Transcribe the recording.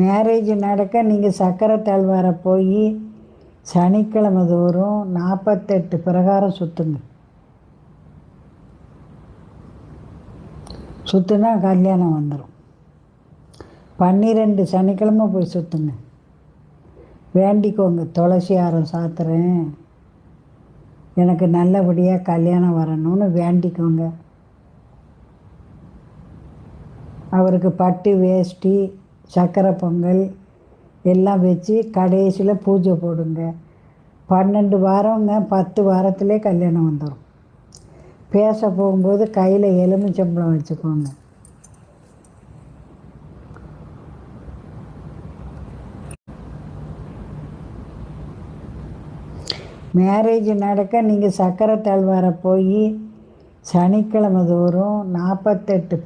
Marriage நடக்க நீங்கள் சக்கரை தாழ்வாரை போய் சனிக்கிழமை தோறும் நாற்பத்தெட்டு பிரகாரம் சுற்றுங்க சுற்றுனா கல்யாணம் வந்துடும் பன்னிரெண்டு சனிக்கிழமை போய் சுற்றுங்க வேண்டிக்கோங்க துளசி ஆரம் சாத்துறேன். எனக்கு நல்லபடியாக கல்யாணம் வரணும்னு வேண்டிக்கோங்க. அவருக்கு பட்டு வேஷ்டி சக்கரை பொங்கல் எல்லாம் வச்சு கடைசியில் பூஜை போடுங்க. பன்னெண்டு வாரங்க பத்து வாரத்திலே கல்யாணம் வந்துடும் பேச போகும்போது கையில் எலுமிச்சம்பழம் வச்சுக்கோங்க. மேரேஜ் நடக்க நீங்கள் சக்கரை தாழ்வார போய் சனிக்கிழமை தோறும் நாற்பத்தெட்டு